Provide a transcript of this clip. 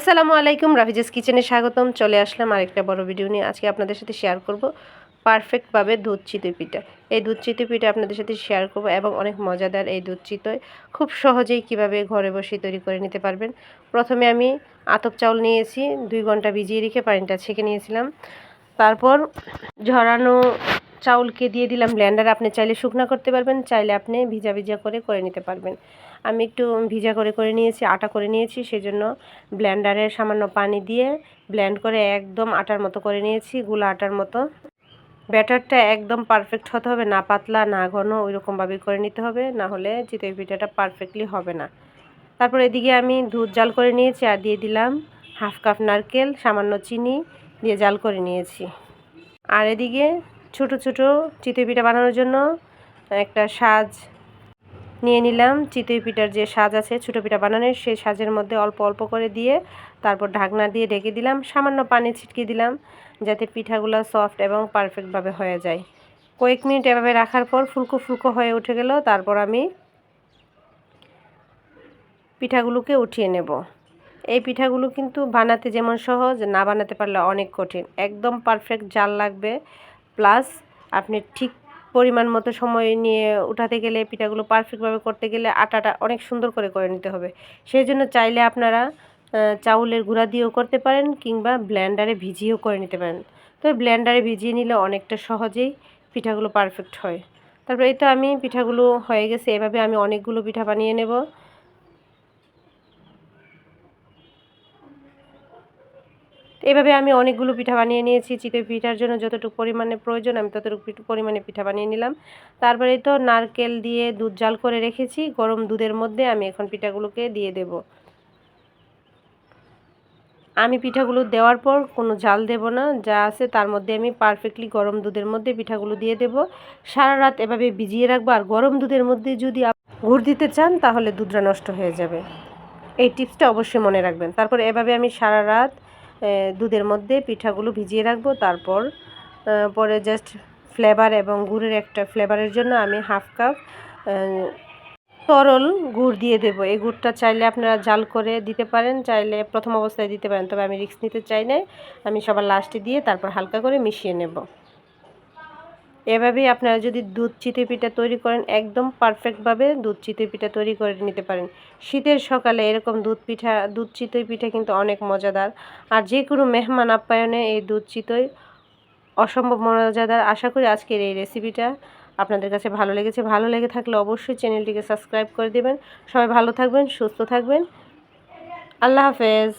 আসসালামু আলাইকুম, রাফিজাস কিচেনে স্বাগতম। চলে আসলাম আরেকটা বড় ভিডিও নিয়ে। আজকে আপনাদের সাথে শেয়ার করব পারফেক্টভাবে দুধ চিতই পিঠা। এই দুধ চিতই পিঠা আপনাদের সাথে শেয়ার করব এবং অনেক মজাদার এই দুধ চিতই। খুব সহজেই কীভাবে ঘরে বসে তৈরি করে নিতে পারবেন। প্রথমে আমি আতপ চাউল নিয়েছি, দুই ঘণ্টা ভিজিয়ে রেখে পানিটা ছেঁকে নিয়েছিলাম। তারপর ঝরানো চাউলকে দিয়ে দিলাম ব্লেন্ডারে আপনি চাইলে শুকনা করতে পারবেন, চাইলে আপনি ভিজা ভিজা করে করে নিতে পারবেন। আমি একটু ভিজা করে করে নিয়েছি, আটা করে নিয়েছি, সেজন্য ব্লেন্ডারে সামান্য পানি দিয়ে ব্লেন্ড করে একদম আটার মতো করে নিয়েছি গুলা আটার মতো। ব্যাটারটা একদম পারফেক্ট হতে হবে, না পাতলা, না ঘন ওই রকমভাবে করে নিতে হবে, না হলে পিঠাটা পারফেক্টলি হবে না। তারপর এদিকে আমি দুধ জাল করে নিয়েছি আর দিয়ে দিলাম হাফ কাপ নারকেল, সামান্য চিনি দিয়ে জাল করে নিয়েছি। আর এদিকে ছোট ছোট চিতই পিঠা বানানোর জন্য একটা সাজ নিয়ে নিলাম। চিতই পিঠার যে সাজ আছে, ছোটো পিঠা বানানোর, সেই সাজের মধ্যে অল্প অল্প করে দিয়ে তারপর ঢাকনা দিয়ে ঢেকে দিলাম। সামান্য পানি ছিটকে দিলাম যাতে পিঠাগুলো সফট এবং পারফেক্টভাবে হয়ে যায়। কয়েক মিনিট এভাবে রাখার পর ফুলকো ফুলকো হয়ে উঠে গেল। তারপর আমি পিঠাগুলোকে উঠিয়ে নেব। এই পিঠাগুলো কিন্তু বানাতে যেমন সহজ, না বানাতে পারলে অনেক কঠিন। একদম পারফেক্ট জাল লাগবে। প্লাস আপনি ঠিক পরিমাণ মতো সময় নিয়ে উঠাতে গেলে পিঠাগুলো পারফেক্টভাবে করতে গেলে আটাটা অনেক সুন্দর করে করে নিতে হবে। সেই জন্য চাইলে আপনারা চাউলের গুঁড়া দিয়েও করতে পারেন কিংবা ব্ল্যান্ডারে ভিজিয়েও করে নিতে পারেন। তবে ব্ল্যান্ডারে ভিজিয়ে নিলে অনেকটা সহজেই পিঠাগুলো পারফেক্ট হয়। তারপরে এই তো আমি পিঠাগুলো হয়ে গেছে, এভাবে আমি অনেকগুলো পিঠা বানিয়ে নেব। এভাবে আমি অনেকগুলো পিঠা বানিয়ে নিয়েছি চিতই পিঠার জন্য যতটুকু পরিমাণে প্রয়োজন আমি ততটুকু পরিমাণে পিঠা বানিয়ে নিলাম। তারপরে তো নারকেল দিয়ে দুধ জাল করে রেখেছি, গরম দুধের মধ্যে আমি এখন পিঠাগুলোকে দিয়ে দেব। আমি পিঠাগুলো দেওয়ার পর কোনো জাল দেব না, যা আছে তার মধ্যে আমি পারফেক্টলি গরম দুধের মধ্যে পিঠাগুলো দিয়ে দেব। সারা রাত এভাবে ভিজিয়ে রাখব, আর গরম দুধের মধ্যে যদি গুড় দিতে চান তাহলে দুধটা নষ্ট হয়ে যাবে। এই টিপসটা অবশ্যই মনে রাখবেন। তারপর এভাবে আমি সারা রাত দুধের মধ্যে পিঠাগুলো ভিজিয়ে রাখব। তারপর পরে জাস্ট ফ্লেভার এবং গুড়ের একটা ফ্লেভারের জন্য আমি হাফ কাপ তরল গুড় দিয়ে দেব। এই গুড়টা চাইলে আপনারা জাল করে দিতে পারেন, চাইলে প্রথম অবস্থায় দিতে পারেন, তবে আমি রিক্স নিতে চাই না আমি সবার লাস্টে দিয়ে তারপর হালকা করে মিশিয়ে নেব। এভাবেই আপনারা যদি দুধ চিতে পিঠা তৈরি করেন, একদম পারফেক্টভাবে দুধ চিতই পিঠা তৈরি করে নিতে পারেন। শীতের সকালে এরকম দুধ পিঠা, দুধ চিতই পিঠা কিন্তু অনেক মজাদার। আর যে কোনো মেহমান আপ্যায়নে এই দুধ চিতই অসম্ভব মজাদার। আশা করি আজকের এই রেসিপিটা আপনাদের কাছে ভালো লেগেছে। ভালো লেগে থাকলে অবশ্যই চ্যানেলটিকে সাবস্ক্রাইব করে দেবেন। সবাই ভালো থাকবেন, সুস্থ থাকবেন। আল্লাহ হাফেজ।